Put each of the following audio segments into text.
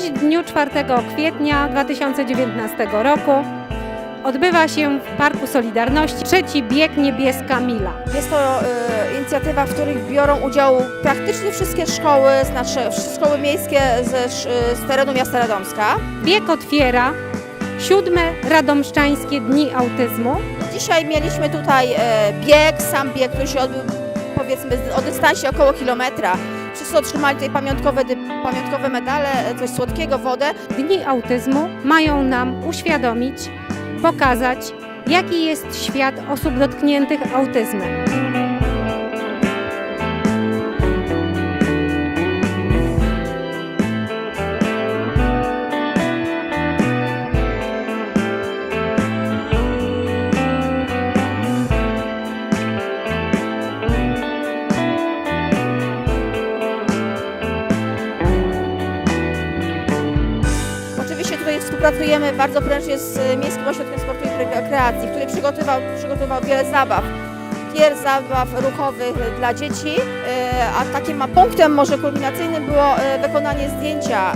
4 kwietnia 2019 roku odbywa się w Parku Solidarności trzeci bieg Niebieska Mila. Jest to e, inicjatywa, w których biorą udział praktycznie wszystkie szkoły, znaczy szkoły miejskie ze, sz- z terenu miasta Radomska. Bieg otwiera siódme Radomszczańskie Dni Autyzmu. Dzisiaj mieliśmy tutaj e, bieg, sam bieg, który się odbył powiedzmy z- o dystansie około kilometra. Wszyscy otrzymali tutaj pamiątkowe, pamiątkowe medale, e, coś słodkiego, wodę. Dni Autyzmu mają nam uświadomić, pokazać, jaki jest świat osób dotkniętych autyzmem. Współpracujemy bardzo prężnie z e, Miejskim Ośrodkiem Sportu i Rekreacji, który przygotował, przygotował wiele zabaw. Gier, zabaw ruchowych dla dzieci, e, a takim punktem może kulminacyjnym było e, wykonanie zdjęcia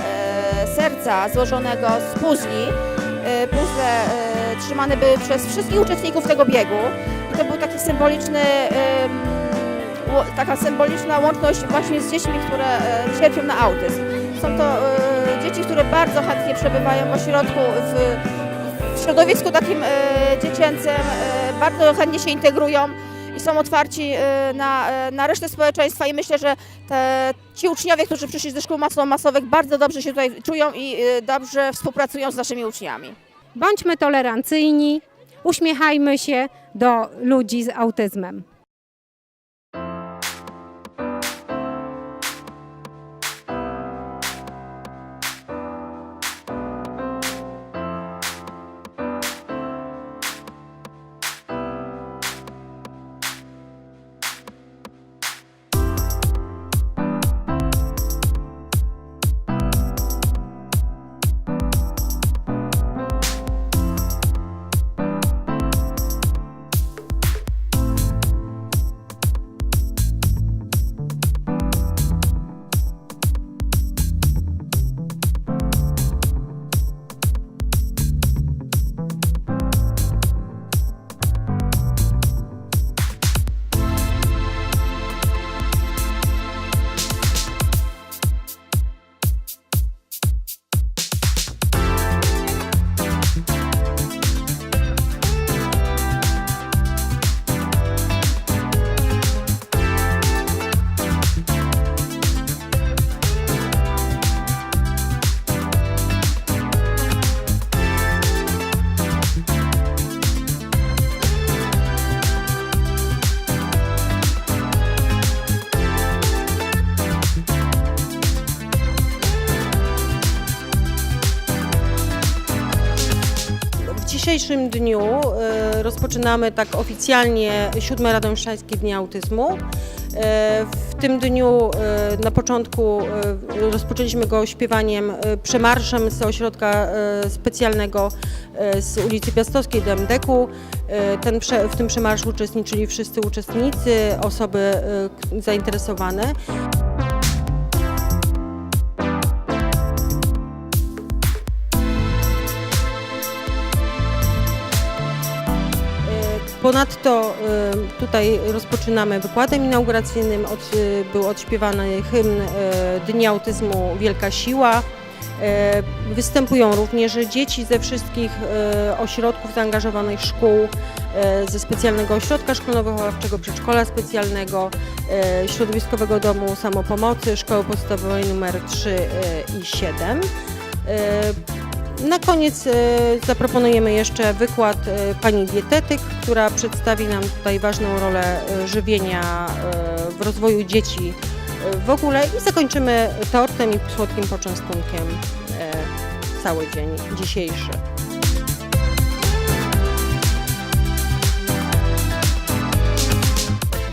serca złożonego z puzli. Puzzle trzymane były przez wszystkich uczestników tego biegu i to był taki symboliczny, taka symboliczna łączność właśnie z dziećmi, które cierpią na autyzm. Są to e, dzieci, które bardzo chętnie przebywają w ośrodku, w, w środowisku takim e, dziecięcym, e, bardzo chętnie się integrują i są otwarci na, na resztę społeczeństwa i myślę, że te, ci uczniowie, którzy przyszli ze szkół masowo-masowych bardzo dobrze się tutaj czują i dobrze współpracują z naszymi uczniami. Bądźmy tolerancyjni, uśmiechajmy się do ludzi z autyzmem. Dzisiejszym dniu e, rozpoczynamy tak oficjalnie siódme Radomszczańskie Dni Autyzmu. E, W tym dniu e, na początku rozpoczęliśmy go śpiewaniem przemarszem z ośrodka specjalnego z ulicy Piastowskiej do MDK-u. E, Ten, w tym przemarszu uczestniczyli wszyscy uczestnicy, osoby zainteresowane. Ponadto tutaj rozpoczynamy wykładem inauguracyjnym. Od, y, był odśpiewany hymn y, Dni Autyzmu Wielka Siła. Y, Występują również dzieci ze wszystkich ośrodków zaangażowanych szkół, ze specjalnego ośrodka szkolno-wychowawczego, przedszkola specjalnego, środowiskowego domu samopomocy, szkoły podstawowej nr 3 y, i 7. Na koniec e, zaproponujemy jeszcze wykład e, pani dietetyk, która przedstawi nam tutaj ważną rolę e, żywienia w rozwoju dzieci w ogóle i zakończymy tortem i słodkim poczęstunkiem cały dzień dzisiejszy.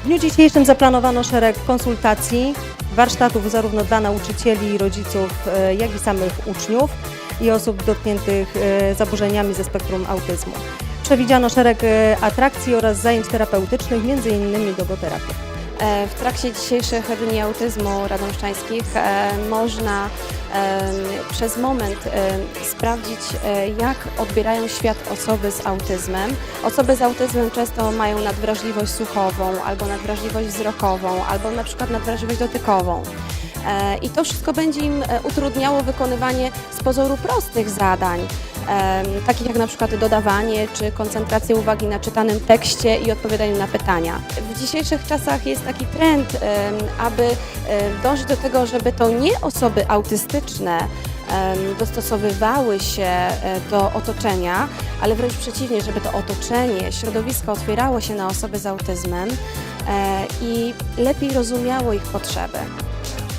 W dniu dzisiejszym zaplanowano szereg konsultacji, warsztatów zarówno dla nauczycieli i rodziców, jak i samych uczniów i osób dotkniętych e, zaburzeniami ze spektrum autyzmu. Przewidziano szereg e, atrakcji oraz zajęć terapeutycznych, m.in. logoterapię. E, W trakcie dzisiejszych Dni Autyzmu Radomszczańskich można przez moment sprawdzić, jak odbierają świat osoby z autyzmem. Osoby z autyzmem często mają nadwrażliwość słuchową, albo nadwrażliwość wzrokową, albo na przykład nadwrażliwość dotykową. E, I to wszystko będzie im e, utrudniało wykonywanie z pozoru prostych zadań, em, takich jak na przykład dodawanie czy koncentracja uwagi na czytanym tekście i odpowiadaniu na pytania. W dzisiejszych czasach jest taki trend, aby dążyć do tego, żeby to nie osoby autystyczne dostosowywały się e, do otoczenia, ale wręcz przeciwnie, żeby to otoczenie, środowisko otwierało się na osoby z autyzmem e, i lepiej rozumiało ich potrzeby.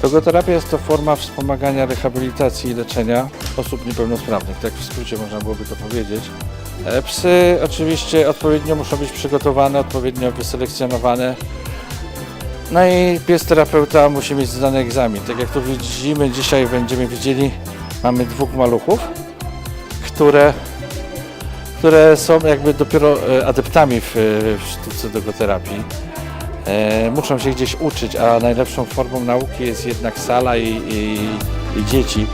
Logoterapia jest to forma wspomagania rehabilitacji i leczenia osób niepełnosprawnych, tak w skrócie można byłoby to powiedzieć. E, Psy oczywiście odpowiednio muszą być przygotowane, odpowiednio wyselekcjonowane. No i pies terapeuta musi mieć zdany egzamin. Tak jak tu widzimy, dzisiaj będziemy widzieli, mamy dwóch maluchów, które, które są jakby dopiero e, adeptami w, w sztuce logoterapii. E, muszą się gdzieś uczyć, a najlepszą formą nauki jest jednak sala i, i, i dzieci.